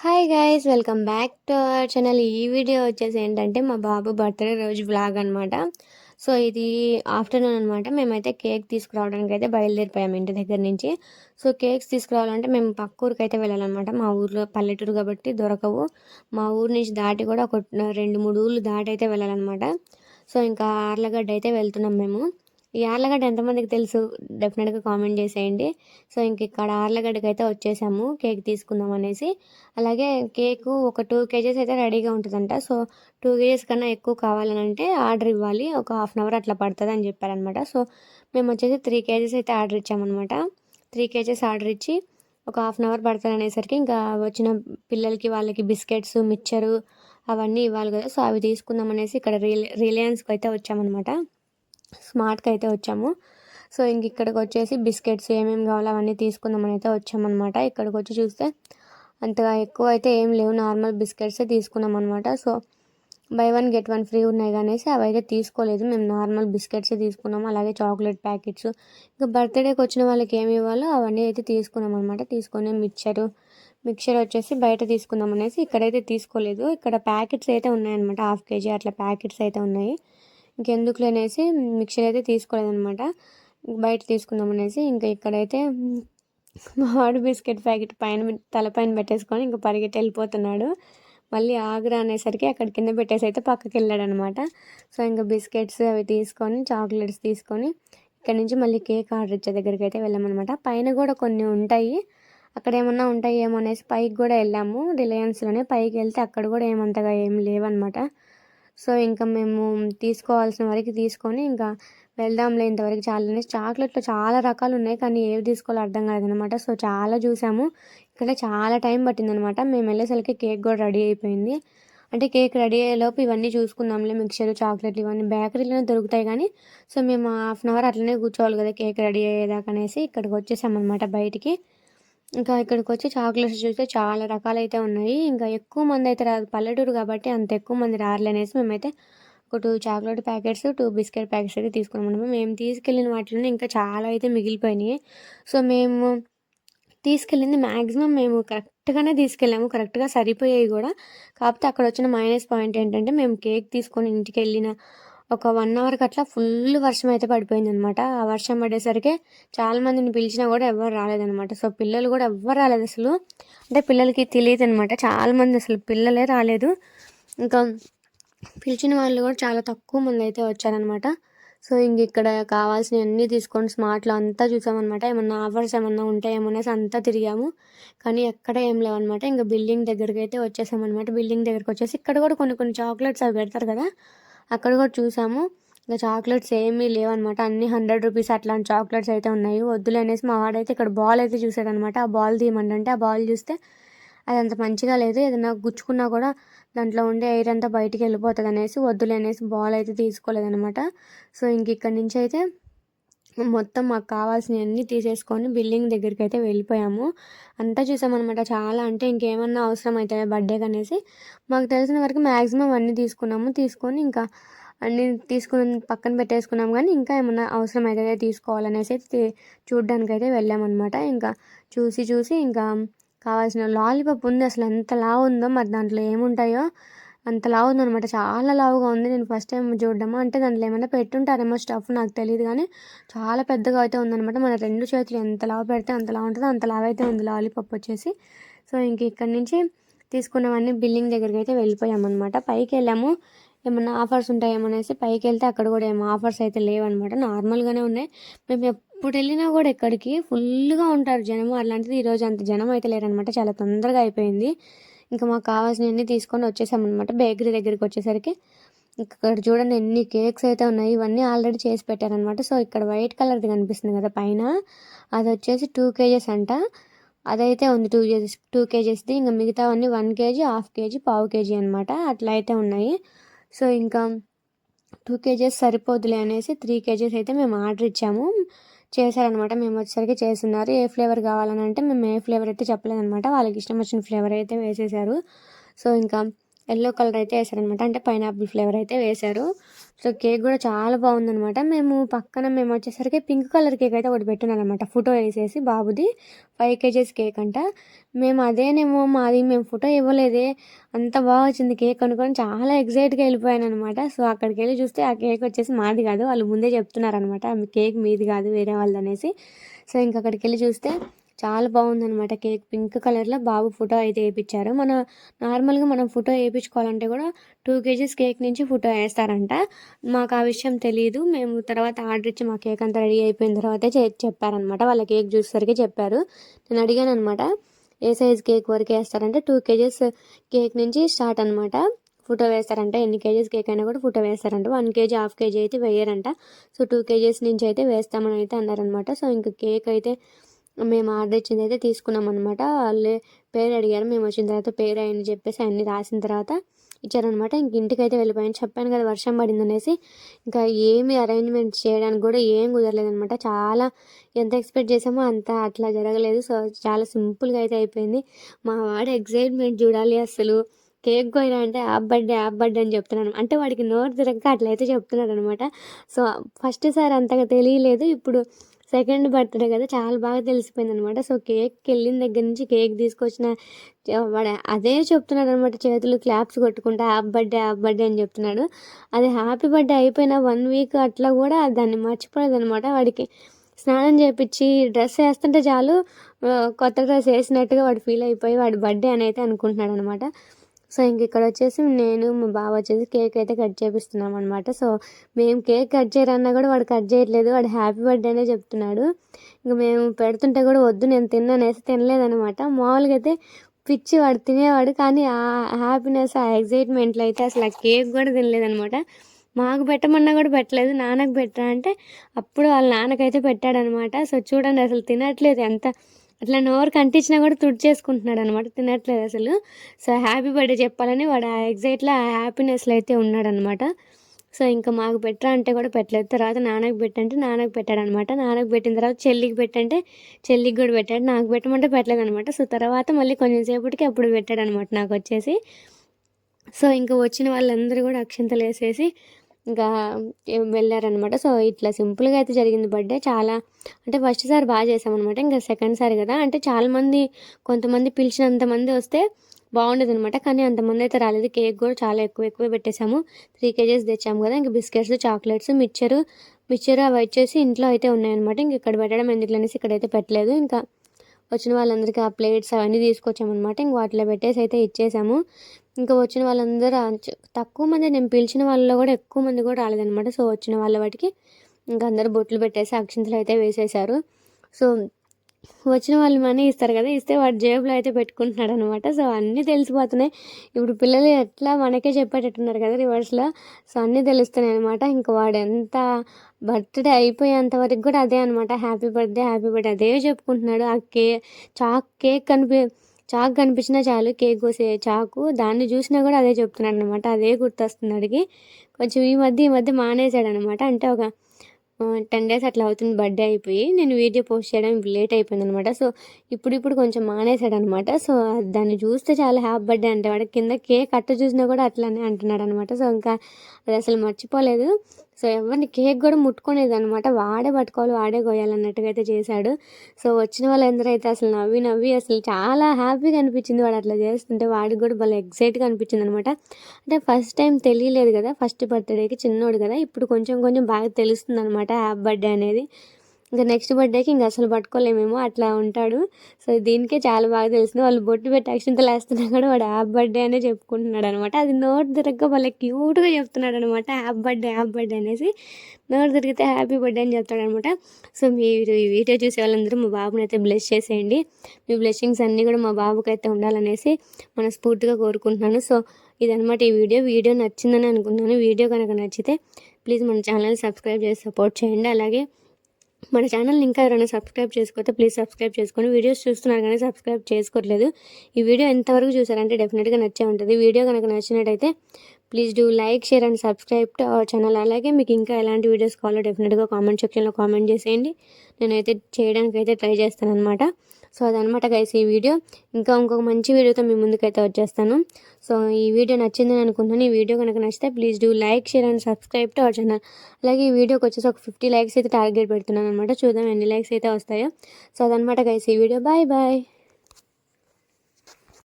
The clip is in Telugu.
Hi guys welcome back to our channel ఈ వీడియో వచ్చేసి ఏంటంటే మా బాబు బర్త్డే రోజు వ్లాగ్ అనమాట సో ఇది ఆఫ్టర్నూన్ అనమాట మేమైతే కేక్ తీసుకురావడానికి అయితే బయలుదేరిపోయాము ఇంటి దగ్గర నుంచి. సో కేక్స్ తీసుకురావాలంటే మేము పక్క ఊరికి అయితే వెళ్ళాలన్నమాట. మా ఊర్లో పల్లెటూరు కాబట్టి దొరకవు. మా ఊరు నుంచి దాటి కూడా ఒక రెండు మూడు ఊళ్ళు దాటి అయితే వెళ్ళాలన్నమాట. సో ఇంకా ఆర్లగడ్డ అయితే వెళ్తున్నాం మేము. ఈ ఆర్లగడ్డ ఎంతమందికి తెలుసు? డెఫినెట్గా కామెంట్ చేసేయండి. సో ఇంక ఇక్కడ ఆర్లగడ్డకి అయితే వచ్చేసాము. కేక్ తీసుకుందాం అనేసి. అలాగే కేకు ఒక టూ కేజెస్ అయితే రెడీగా ఉంటుందంట. సో టూ కేజెస్ కన్నా ఎక్కువ కావాలని అంటే ఆర్డర్ ఇవ్వాలి. ఒక హాఫ్ అన్ అవర్ అట్లా పడుతుంది అని చెప్పారనమాట. సో మేము వచ్చేసి త్రీ కేజెస్ అయితే ఆర్డర్ ఇచ్చామన్నమాట. త్రీ కేజెస్ ఆర్డర్ ఇచ్చి ఒక హాఫ్ అన్ అవర్ పడుతుంది అనేసరికి ఇంకా వచ్చిన పిల్లలకి వాళ్ళకి బిస్కెట్స్ మిక్చరు అవన్నీ ఇవ్వాలి కదా. సో అవి తీసుకుందాం అనేసి ఇక్కడ రిలయన్స్కి అయితే వచ్చామన్నమాట. స్మార్ట్కి అయితే వచ్చాము. సో ఇంక ఇక్కడికి వచ్చేసి బిస్కెట్స్ ఏమేమి కావాలో అవన్నీ తీసుకుందామని అయితే వచ్చామన్నమాట. ఇక్కడికి వచ్చి చూస్తే అంతగా ఎక్కువ అయితే ఏం లేవు. నార్మల్ బిస్కెట్సే తీసుకున్నాం అనమాట so buy one get one free ఉన్నాయి కానీ అవి అయితే తీసుకోలేదు. మేము నార్మల్ బిస్కెట్సే తీసుకున్నాము. అలాగే చాక్లెట్ ప్యాకెట్స్. ఇంకా బర్త్డేకి వచ్చిన వాళ్ళకి ఏమి ఇవ్వాలో అవన్నీ అయితే తీసుకున్నాం అనమాట తీసుకొని మిక్చరు మిక్చర్ వచ్చేసి బయట తీసుకుందాం అనేసి ఇక్కడైతే తీసుకోలేదు. ఇక్కడ ప్యాకెట్స్ అయితే ఉన్నాయన్నమాట. హాఫ్ కేజీ అట్లా ప్యాకెట్స్ అయితే ఉన్నాయి. ఇంకెందుకు అనేసి మిక్చర్ అయితే తీసుకోలేదనమాట బయట తీసుకుందాం అనేసి ఇంకా ఇక్కడైతే వాడు బిస్కెట్ ప్యాకెట్ పైన తలపైన పెట్టేసుకొని ఇంకా పరిగెట్టి వెళ్ళిపోతున్నాడు. మళ్ళీ ఆగ్రా అనేసరికి అక్కడ కింద పెట్టేసి అయితే పక్కకి వెళ్ళాడు అనమాట సో ఇంకా బిస్కెట్స్ అవి తీసుకొని చాక్లెట్స్ తీసుకొని ఇక్కడ నుంచి మళ్ళీ కేక్ ఆర్డర్ ఇచ్చే దగ్గరికి అయితే వెళ్ళామన్నమాట. పైన కూడా కొన్ని ఉంటాయి. అక్కడ ఏమన్నా ఉంటాయి ఏమో అనేసి పైకి కూడా వెళ్ళాము. రిలయన్స్లోనే పైకి వెళ్తే అక్కడ కూడా ఏమంతగా ఏం లేవన్నమాట. సో ఇంకా మేము తీసుకోవాల్సిన వరకు తీసుకొని ఇంకా వెళ్దాంలే ఇంతవరకు చాలా చాక్లెట్లు చాలా రకాలు ఉన్నాయి కానీ ఏవి తీసుకోవాలో అర్థం కాదనమాట సో చాలా చూసాము. ఇక్కడ చాలా టైం పట్టిందనమాట మేము వెళ్ళేసరికి కేక్ కూడా రెడీ అయిపోయింది. అంటే కేక్ రెడీ అయ్యేలోపు ఇవన్నీ చూసుకుందాంలే మిక్చర్ చాక్లెట్లు ఇవన్నీ బేకరీలోనే దొరుకుతాయి కానీ. సో మేము హాఫ్ అన్ అవర్ అట్లనే కూర్చోవాలి కదా కేక్ రెడీ అయ్యేదాకా అనేసి ఇక్కడికి వచ్చేసామన్నమాట బయటికి. ఇంకా ఇక్కడికి వచ్చి చాక్లెట్స్ చూస్తే చాలా రకాలైతే ఉన్నాయి. ఇంకా ఎక్కువ మంది అయితే రాదు పల్లెటూరు కాబట్టి అంత ఎక్కువ మంది రారలేనేసి మేమైతే ఒక two chocolate packets two biscuit packets అయితే తీసుకున్నాము మేము తీసుకెళ్ళిన వాటిలో ఇంకా చాలా అయితే మిగిలిపోయినాయి. సో మేము తీసుకెళ్ళింది మ్యాక్సిమం మేము కరెక్ట్గానే తీసుకెళ్ళాము. కరెక్ట్గా సరిపోయాయి కూడా. కాకపోతే అక్కడ వచ్చిన మైనస్ పాయింట్ ఏంటంటే మేము కేక్ తీసుకొని ఇంటికి వెళ్ళిన ఒక వన్ అవర్కి అట్లా ఫుల్ వర్షం అయితే పడిపోయింది అనమాట ఆ వర్షం పడేసరికి చాలా మందిని పిలిచినా కూడా ఎవరు రాలేదనమాట. సో పిల్లలు కూడా ఎవ్వరు రాలేదు అసలు. అంటే పిల్లలకి తెలియదు అనమాట. చాలామంది అసలు పిల్లలే రాలేదు. ఇంకా పిలిచిన వాళ్ళు కూడా చాలా తక్కువ మంది అయితే వచ్చారనమాట. సో ఇంక ఇక్కడ కావాల్సినవి అన్నీ తీసుకొని స్మార్ట్లో అంతా చూసామన్నమాట ఏమన్నా ఆఫర్స్ ఏమన్నా ఉంటాయేమో అనేసి అంతా తిరిగాము. కానీ ఎక్కడ ఏం లేవన్నమాట ఇంకా బిల్డింగ్ దగ్గరికి అయితే వచ్చేసామన్నమాట బిల్డింగ్ దగ్గరికి వచ్చేసి ఇక్కడ కూడా కొన్ని కొన్ని చాక్లెట్స్ అవి పెడతారు కదా. అక్కడ కూడా చూసాము. ఇంకా చాక్లెట్స్ ఏమీ లేవన్నమాట. అన్ని హండ్రెడ్ రూపీస్ అట్లాంటి చాక్లెట్స్ అయితే ఉన్నాయి. వద్దులు అనేసి మా వాడైతే ఇక్కడ బాల్ అయితే చూసాడనమాట ఆ బాల్ తీయమంటే ఆ బాల్ చూస్తే అది అంత మంచిగా లేదు. ఏదైనా గుచ్చుకున్నా కూడా దాంట్లో ఉండే ఎయిర్ అంతా బయటికి వెళ్ళిపోతుంది అనేసి వద్దులు అనేసి బాల్ అయితే తీసుకోలేదనమాట సో ఇంక ఇక్కడి నుంచి అయితే మొత్తం మాకు కావాల్సినవన్నీ తీసేసుకొని బిల్డింగ్ దగ్గరికి అయితే వెళ్ళిపోయాము. అంతా చూసామన్నమాట. చాలా అంటే ఇంకేమన్నా అవసరం అవుతాయి బర్త్డేకి అనేసి మాకు తెలిసిన వరకు మ్యాక్సిమం అన్నీ తీసుకున్నాము. తీసుకొని ఇంకా అన్నీ తీసుకుని పక్కన పెట్టేసుకున్నాం కానీ ఇంకా ఏమన్నా అవసరం అయితే తీసుకోవాలనేసి అయితే చూడ్డానికి అయితే వెళ్ళామన్నమాట. ఇంకా చూసి చూసి ఇంకా కావాల్సిన లాలీపాప్ ఉంది. అసలు ఎంత లావు ఉందో మరి దాంట్లో ఏముంటాయో అంత లావు ఉందనమాట చాలా లావుగా ఉంది. నేను ఫస్ట్ టైం చూడడమా అంటే దాంట్లో ఏమైనా పెట్టుంటారేమో స్టఫ్ నాకు తెలియదు కానీ చాలా పెద్దగా అయితే ఉందనమాట మన రెండు చేతులు ఎంత లావు పెడితే అంత లావు ఉంటుందో అంత లావు అయితే ఉంది లాలీపప్ వచ్చేసి. సో ఇంక ఇక్కడి నుంచి తీసుకున్నవన్నీ బిల్డింగ్ దగ్గరికి అయితే వెళ్ళిపోయామన్నమాట. పైకి వెళ్ళాము. ఏమన్నా ఆఫర్స్ ఉంటాయేమనేసి పైకి వెళ్తే అక్కడ కూడా ఏమో ఆఫర్స్ అయితే లేవన్నమాట. నార్మల్గానే ఉన్నాయి. మేము ఎప్పుడు వెళ్ళినా కూడా ఎక్కడికి ఫుల్గా ఉంటారు జనము. అలాంటిది ఈరోజు అంత జనం అయితే లేరనమాట చాలా తొందరగా అయిపోయింది. ఇంకా మాకు కావాల్సినవన్నీ తీసుకొని వచ్చేసామన్నమాట. బేకరీ దగ్గరికి వచ్చేసరికి. ఇక్కడ చూడండి ఎన్ని కేక్స్ అయితే ఉన్నాయి. ఇవన్నీ ఆల్రెడీ చేసి పెట్టారనమాట సో ఇక్కడ వైట్ కలర్ది కనిపిస్తుంది కదా పైన. అది వచ్చేసి టూ కేజెస్ అంట. అదైతే ఉంది టూ కేజెస్ టూ కేజెస్ది. ఇంకా మిగతావన్నీ వన్ కేజీ హాఫ్ కేజీ పావు కేజీ అనమాట అట్లా అయితే ఉన్నాయి. సో ఇంకా టూ కేజెస్ సరిపోదులే అనేసి త్రీ కేజెస్ అయితే మేము ఆర్డర్ ఇచ్చాము. చేశారనమాట. మేము వచ్చేసరికి చేస్తున్నారు. ఏ ఫ్లేవర్ కావాలని అంటే మేము ఏ ఫ్లేవర్ అయితే చెప్పలేదనమాట. వాళ్ళకి ఇష్టం వచ్చిన ఫ్లేవర్ అయితే వేసేసారు సో ఇంకా ఎల్లో కలర్ అయితే వేసారనమాట అంటే పైనాపిల్ ఫ్లేవర్ అయితే వేశారు. సో కేక్ కూడా చాలా బాగుందనమాట మేము పక్కన మేము వచ్చేసరికి పింక్ కలర్ కేక్ అయితే ఒకటి పెట్టున్నాను అనమాట ఫోటో వేసేసి బాబుది. ఫైవ్ కేజీస్ కేక్ అంట. మేము అదేనేమో మాది మేము ఫోటో ఇవ్వలేదే. అంత బాగా వచ్చింది కేక్ అనుకొని చాలా ఎగ్జైట్గా వెళ్ళిపోయాను అనమాట సో అక్కడికి వెళ్ళి చూస్తే ఆ కేక్ వచ్చేసి మాది కాదు. వాళ్ళు ముందే చెప్తున్నారనమాట కేక్ మీది కాదు వేరే వాళ్ళది అనేసి సో ఇంక అక్కడికి వెళ్ళి చూస్తే చాలా బాగుందనమాట కేక్. పింక్ కలర్లో బాబు ఫోటో అయితే వేయించారు మన నార్మల్గా మనం ఫోటో వేయించుకోవాలంటే కూడా టూ కేజీస్ కేక్ నుంచి ఫోటో వేస్తారంట. మాకు ఆ విషయం తెలియదు మేము తర్వాత ఆర్డర్ ఇచ్చి మా కేక్ అంతా రెడీ అయిపోయిన తర్వాత చెప్పారనమాట వాళ్ళ కేక్ చూసేసరికి చెప్పారు. నేను అడిగాను అనమాట ఏ సైజ్ కేక్ వరకు వేస్తారంటే టూ కేజీస్ కేక్ నుంచి స్టార్ట్ అనమాట ఫోటో వేస్తారంట. ఎన్ని కేజీస్ కేక్ అయినా కూడా ఫోటో వేస్తారంట. వన్ కేజీ హాఫ్ కేజీ అయితే వేయరంట. సో టూ కేజీస్ నుంచి అయితే వేస్తామని అయితే అన్నారనమాట సో ఇంకా కేక్ అయితే మేము ఆర్డర్ ఇచ్చింది అయితే తీసుకున్నాం అనమాట వాళ్ళే పేరు అడిగారు. మేము వచ్చిన తర్వాత పేరు అయ్యని చెప్పేసి అన్ని రాసిన తర్వాత ఇచ్చారనమాట ఇంక ఇంటికి అయితే వెళ్ళిపోయాను. చెప్పాను కదా వర్షం పడింది అనేసి. ఇంకా ఏమి అరేంజ్మెంట్ చేయడానికి కూడా ఏం కుదరలేదనమాట చాలా ఎంత ఎక్స్పెక్ట్ చేసామో అంత అట్లా జరగలేదు. సో చాలా సింపుల్గా అయితే అయిపోయింది. మా వాడు ఎగ్జైట్మెంట్ చూడాలి అసలు. కేక్ కోయినా అంటే యాప్ బర్త్డే యాప్ బర్త్డే అని చెప్తున్నాను అంటే వాడికి నోరు తిరగక అట్లయితే చెప్తున్నాడు అనమాట సో ఫస్ట్ సార్ అంతగా తెలియలేదు. ఇప్పుడు సెకండ్ బర్త్డే కదా చాలా బాగా తెలిసిపోయింది అనమాట సో కేక్కి వెళ్ళిన దగ్గర నుంచి కేక్ తీసుకొచ్చిన వాడు అదే చెప్తున్నాడు అనమాట చేతులు క్లాప్స్ కొట్టుకుంటా హ్యాపీ బర్త్డే హ్యాపీ బర్త్డే అని చెప్తున్నాడు. అది హ్యాపీ బర్త్డే అయిపోయిన వన్ వీక్ అట్లా కూడా దాన్ని మర్చిపోలేదు అనమాట వాడికి స్నానం చేపించి డ్రెస్ వేస్తుంటే చాలు కొత్త డ్రెస్ వేసినట్టుగా వాడు ఫీల్ అయిపోయి వాడి బర్త్డే అని అయితే అనుకుంటున్నాడు అనమాట సో ఇంక ఇక్కడ వచ్చేసి నేను మా బావ వచ్చేసి కేక్ అయితే కట్ చేపిస్తున్నాం అనమాట సో మేము కేక్ కట్ చేయరన్నా కూడా వాడు కట్ చేయట్లేదు. వాడు హ్యాపీ బర్త్డే అనే చెప్తున్నాడు. ఇంక మేము పెడుతుంటే కూడా వద్దు నేను తిన్నానేసి తినలేదనమాట మామూలుగా అయితే పిచ్చి వాడు తినేవాడు కానీ ఆ హ్యాపీనెస్ ఆ ఎగ్జైట్మెంట్లో అయితే అసలు ఆ కేక్ కూడా తినలేదనమాట మాకు పెట్టమన్నా కూడా పెట్టలేదు. నాన్నకు పెట్టరా అంటే అప్పుడు వాళ్ళ నాన్నకైతే పెట్టాడనమాట సో చూడండి అసలు తినట్లేదు ఎంత అట్లా నోరు కంటించినా కూడా తుడిచేసుకుంటున్నాడు అనమాట తినట్లేదు అసలు. సో హ్యాపీ బర్త్డే చెప్పాలని వాడు ఆ ఎగ్జైట్లో ఆ హ్యాపీనెస్లో అయితే ఉన్నాడనమాట సో ఇంకా మాకు పెట్టరా అంటే కూడా పెట్టలేదు. తర్వాత నాన్నకు పెట్టంటే నాన్నకు పెట్టాడనమాట నాన్నకు పెట్టిన తర్వాత చెల్లికి పెట్టంటే చెల్లికి కూడా పెట్టాడు. నాకు పెట్టమంటే పెట్టలేదు అనమాట సో తర్వాత మళ్ళీ కొంచెం సేపటికి అప్పుడు పెట్టాడనమాట నాకు వచ్చేసి. సో ఇంకా వచ్చిన వాళ్ళందరూ కూడా అక్షంతలు వేసేసి ఇంకా వెళ్ళారనమాట సో ఇట్లా సింపుల్గా అయితే జరిగింది బర్త్డే. చాలా అంటే ఫస్ట్ సారి బాగా చేసామన్నమాట. ఇంకా సెకండ్ సారి కదా. అంటే చాలామంది కొంతమంది పిలిచినంత మంది వస్తే బాగుండేది అనమాట కానీ అంతమంది అయితే రాలేదు. కేక్ కూడా చాలా ఎక్కువ ఎక్కువ పెట్టేశాము. త్రీ కేజెస్ తెచ్చాము కదా. ఇంకా బిస్కెట్స్ చాక్లెట్స్ మిక్చరు మిక్చర్ అవి వచ్చేసి ఇంట్లో అయితే ఉన్నాయన్నమాట. ఇంక ఇక్కడ పెట్టడం ఎందుకులనేసి ఇక్కడైతే పెట్టలేదు. ఇంకా వచ్చిన వాళ్ళందరికీ ఆ ప్లేట్స్ అవన్నీ తీసుకొచ్చామన్నమాట. ఇంక వాటిలో పెట్టేసి అయితే ఇచ్చేసాము. ఇంకా వచ్చిన వాళ్ళందరూ తక్కువ మంది నేను పిలిచిన వాళ్ళలో కూడా ఎక్కువ మంది కూడా రాలేదనమాట సో వచ్చిన వాళ్ళ వాటికి ఇంకా అందరూ బొట్లు పెట్టేసి అక్షింతలు అయితే వేసేసారు సో వచ్చిన వాళ్ళు మనీ ఇస్తారు కదా ఇస్తే వాడు జేబులో అయితే పెట్టుకుంటున్నాడు అనమాట సో అన్నీ తెలిసిపోతున్నాయి. ఇప్పుడు పిల్లలు ఎట్లా మనకే చెప్పేటట్టున్నారు కదా రివర్స్లో. సో అన్నీ తెలుస్తున్నాయి అనమాట ఇంకా వాడు ఎంత బర్త్డే అయిపోయేంత వరకు కూడా అదే అనమాట హ్యాపీ బర్త్డే హ్యాపీ బర్త్డే అదే చెప్పుకుంటున్నాడు. ఆ కే చాక్ కేక్ కనిపి చాకు కనిపించినా చాలు కేక్ కోసే చాకు. దాన్ని చూసినా కూడా అదే చెప్తున్నాడు అనమాట అదే గుర్తొస్తుంది అడిగి. కొంచెం ఈ మధ్య ఈ మధ్య మానేశాడు అనమాట అంటే ఒక టెన్ డేస్ అట్లా అవుతుంది బర్త్డే అయిపోయి. నేను వీడియో పోస్ట్ చేయడం లేట్ అయిపోయింది అనమాట సో ఇప్పుడు ఇప్పుడు కొంచెం మానేశాడు అనమాట సో దాన్ని చూస్తే చాలా హ్యాపీ బర్త్డే అంటే వాడు కింద కేక్ అట్ట చూసినా కూడా అట్లానే అంటున్నాడు అనమాట సో ఇంకా అది అసలు మర్చిపోలేదు. సో ఎవరిని కేక్ కూడా ముట్టుకునేది అనమాట వాడే పట్టుకోవాలి వాడే కోయాలన్నట్టుగా అయితే చేశాడు. సో వచ్చిన వాళ్ళందరూ అయితే అసలు నవ్వి నవ్వి అసలు చాలా హ్యాపీగా అనిపించింది వాడు అట్లా చేస్తుంటే వాడికి కూడా భలే ఎగ్జైట్గా అనిపించింది అనమాట అంటే ఫస్ట్ టైం తెలియలేదు కదా ఫస్ట్ బర్త్డేకి చిన్నోడు కదా ఇప్పుడు కొంచెం కొంచెం బాగా తెలుస్తుంది అనమాట హ్యాపీ బర్త్డే అనేది. ఇంకా నెక్స్ట్ బర్త్డేకి ఇంకా అసలు పట్టుకోలేమేమో అట్లా ఉంటాడు. సో దీనికే చాలా బాగా తెలిసింది. వాళ్ళు బొట్టు పెట్టి అక్షంతలు వేస్తున్నా కూడా వాడు హ్యాప్ బర్త్డే అనే చెప్పుకుంటున్నాడు అనమాట. అది నోట్ తిరగ వాళ్ళ క్యూట్గా చెప్తున్నాడు అనమాట. హ్యాప్ బర్త్డే హ్యాప్ బర్త్డే అనేసి నోట్ తిరిగితే హ్యాపీ బర్త్డే అని చెప్తాడు అనమాట. సో మీరు ఈ వీడియో చూసే వాళ్ళందరూ మా బాబుని అయితే బ్లెస్ చేసేయండి. మీ బ్లెస్సింగ్స్ అన్నీ కూడా మా బాబుకి అయితే ఉండాలనేసి మనస్ఫూర్తిగా కోరుకుంటున్నాను. సో ఇదనమాట ఈ వీడియో. వీడియో నచ్చిందని అనుకుంటున్నాను. వీడియో కనుక నచ్చితే ప్లీజ్ మన ఛానల్ సబ్స్క్రైబ్ చేసి సపోర్ట్ చేయండి. అలాగే మన ఛానల్ని ఇంకా ఎవరైనా సబ్స్క్రైబ్ చేసుకోతే ప్లీజ్ సబ్స్క్రైబ్ చేసుకొని వీడియోస్ చూస్తున్నారు కానీ సబ్స్క్రైబ్ చేసుకోవట్లేదు. ఈ వీడియో ఎంతవరకు చూసారంటే డెఫినెట్గా నచ్చే ఉంటుంది. వీడియో కనుక నచ్చినట్టయితే please do like share and subscribe to our channel అలాగే మీకు ఇంకా ఎలాంటి వీడియోస్ కావాలో డెఫినెట్గా కామెంట్ సెక్షన్లో కామెంట్ చేసేయండి. నేనైతే చేయడానికి అయితే ట్రై చేస్తాను అనమాట సో అదనమాట గైస్ ఈ వీడియో ఇంకా ఇంకొక మంచి వీడియోతో మీ ముందుకైతే వచ్చేస్తాను. సో ఈ వీడియో నచ్చిందని అనుకుంటున్నాను. ఈ వీడియో కనుక నచ్చితే please do like share and subscribe to our channel అలాగే ఈ వీడియోకి వచ్చేసి ఒక ఫిఫ్టీ లైక్స్ అయితే టార్గెట్ పెడుతున్నాను అనమాట చూద్దాం ఎన్ని లైక్స్ అయితే వస్తాయో. సో అదనమాట గైస్ ఈ వీడియో బాయ్ బాయ్